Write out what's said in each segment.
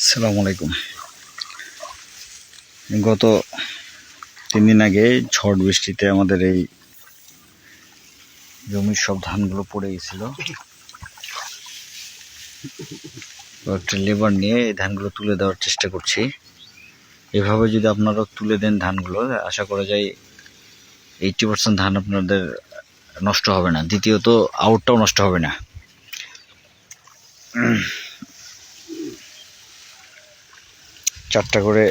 আসসালামু আলাইকুম। গত তিন দিন আগে ঝড় বৃষ্টিতে আমাদের এই জমির সব ধানগুলো পড়ে গেছিল। একটা লেবার নিয়ে এই ধানগুলো তুলে দেওয়ার চেষ্টা করছি। এভাবে যদি আপনারা তুলে দেন ধানগুলো, আশা করা যায় এইটটি পার্সেন্ট ধান আপনাদের নষ্ট হবে না। দ্বিতীয়ত আউটটাও নষ্ট হবে না। চারটা করে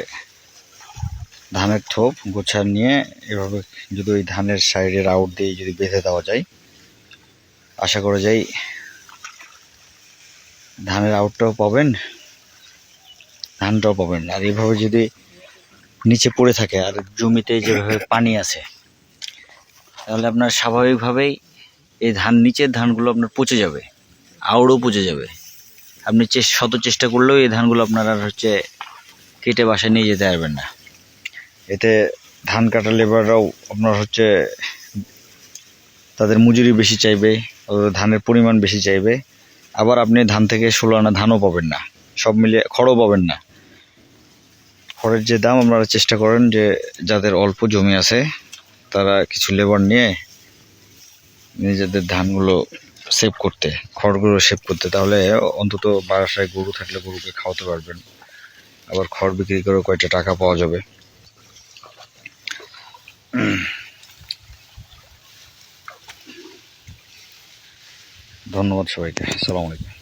ধানের থোপ গোছা নিয়ে এভাবে যদি ওই ধানের সাইডের আউট দিয়ে যদি বেঁধে দেওয়া যায়, আশা করা যায় ধানের আউটটাও পাবেন, ধানটাও পাবেন। আর এভাবে যদি নিচে পড়ে থাকে আর জমিতে যেভাবে পানি আছে, তাহলে আপনার স্বাভাবিকভাবেই এই ধান নিচের ধানগুলো আপনার পচে যাবে, আউড়ও পচে যাবে। আপনি শত চেষ্টা করলেও এই ধানগুলো আপনার আর হচ্ছে কেটে বাসায় নিয়ে যেতে পারবেন না। এতে ধান কাটা লেবাররাও আপনার হচ্ছে তাদের মজুরি বেশি চাইবে ধানের পরিমাণ বেশি চাইবে। আবার আপনি ধান থেকে ষোলো আনা ধানও পাবেন না, সব মিলিয়ে খড়ও পাবেন না। খড়ের যে দাম আপনারা চেষ্টা করেন যে যাদের অল্প জমি আছে, তারা কিছু লেবার নিয়ে নিজেদের ধানগুলো সেভ করতে, খড়গুলো সেভ করতে, তাহলে অন্তত বাসায় গরু থাকলে গরুকে খাওয়াতে পারবেন। আবার খড় বিক্রি করেও কয়টা টাকা পাওয়া যাবে। ধন্যবাদ সবাইকে। আসসালামু আলাইকুম।